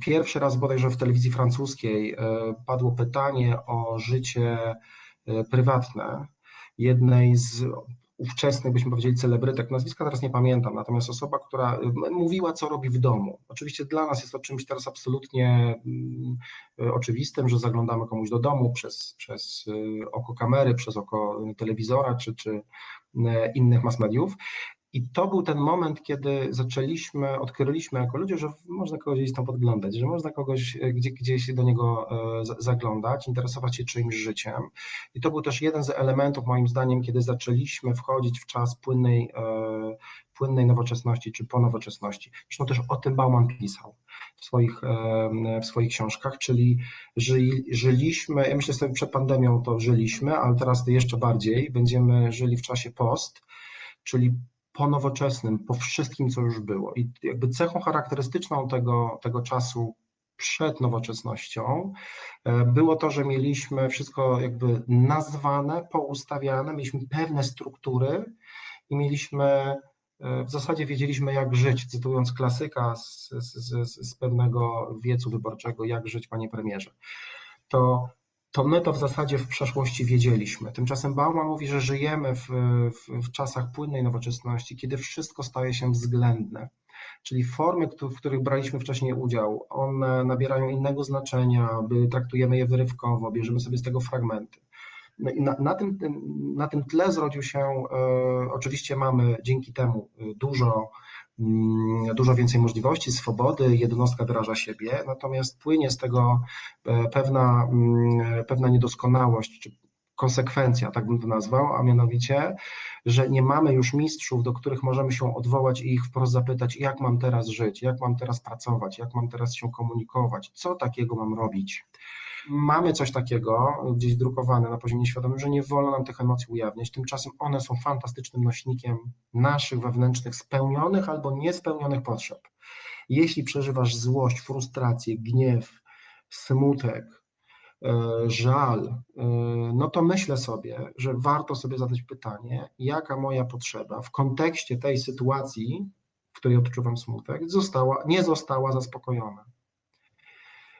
Pierwszy raz bodajże w telewizji francuskiej e, padło pytanie o życie e, prywatne jednej z ówczesnych, byśmy powiedzieli, celebrytek, nazwiska teraz nie pamiętam, natomiast osoba, która e, mówiła, co robi w domu. Oczywiście dla nas jest to czymś teraz absolutnie mm, oczywistym, że zaglądamy komuś do domu przez, przez oko kamery, przez oko telewizora czy, czy innych mass mediów. I to był ten moment, kiedy zaczęliśmy, odkryliśmy jako ludzie, że można kogoś gdzieś tam podglądać, że można kogoś e, gdzie, gdzieś do niego e, zaglądać, interesować się czyimś życiem. I to był też jeden z elementów, moim zdaniem, kiedy zaczęliśmy wchodzić w czas płynnej, e, płynnej nowoczesności czy ponowoczesności. Zresztą też o tym Bauman pisał w swoich, w swoich książkach, czyli żyli, żyliśmy, ja myślę sobie przed pandemią to żyliśmy, ale teraz jeszcze bardziej, będziemy żyli w czasie post, czyli po nowoczesnym, po wszystkim, co już było. I jakby cechą charakterystyczną tego, tego czasu przed nowoczesnością e, było to, że mieliśmy wszystko jakby nazwane, poustawiane, mieliśmy pewne struktury i mieliśmy e, w zasadzie wiedzieliśmy, jak żyć, cytując klasyka z, z, z, pewnego wiecu wyborczego, jak żyć, panie premierze. To to my to w zasadzie w przeszłości wiedzieliśmy. Tymczasem Bauman mówi, że żyjemy w, w, w czasach płynnej nowoczesności, kiedy wszystko staje się względne. Czyli formy, w których braliśmy wcześniej udział, one nabierają innego znaczenia, traktujemy je wyrywkowo, bierzemy sobie z tego fragmenty. No na, na, tym, na tym tle zrodził się, e, oczywiście mamy dzięki temu dużo Mm, dużo więcej możliwości, swobody, jednostka wyraża siebie, natomiast płynie z tego e, pewna, mm, pewna niedoskonałość, czy konsekwencja, tak bym to nazwał, a mianowicie, że nie mamy już mistrzów, do których możemy się odwołać i ich wprost zapytać, jak mam teraz żyć, jak mam teraz pracować, jak mam teraz się komunikować, co takiego mam robić mamy coś takiego gdzieś drukowane na poziomie świadomym, że nie wolno nam tych emocji ujawniać. Tymczasem one są fantastycznym nośnikiem naszych wewnętrznych spełnionych albo niespełnionych potrzeb. Jeśli przeżywasz złość, frustrację, gniew, smutek, e, żal, e, no to myślę sobie, że warto sobie zadać pytanie, jaka moja potrzeba w kontekście tej sytuacji, w której odczuwam smutek, została, nie została zaspokojona.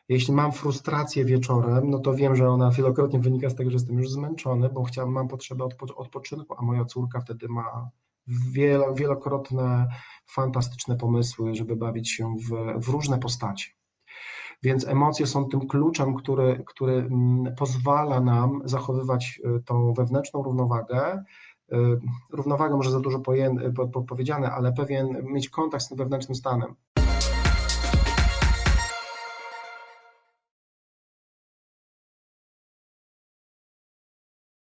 Jeśli mam frustrację wieczorem, no to wiem, że ona wielokrotnie wynika z tego, że jestem już zmęczony, bo chciałem, mam potrzebę odpoczynku, a moja córka wtedy ma wielokrotne, fantastyczne pomysły, żeby bawić się w, w różne postacie. Więc emocje są tym kluczem, który, który mm, pozwala nam zachowywać y, tą wewnętrzną równowagę. Y, równowagę może za dużo powiedziane, ale pewien mieć kontakt z tym wewnętrznym stanem.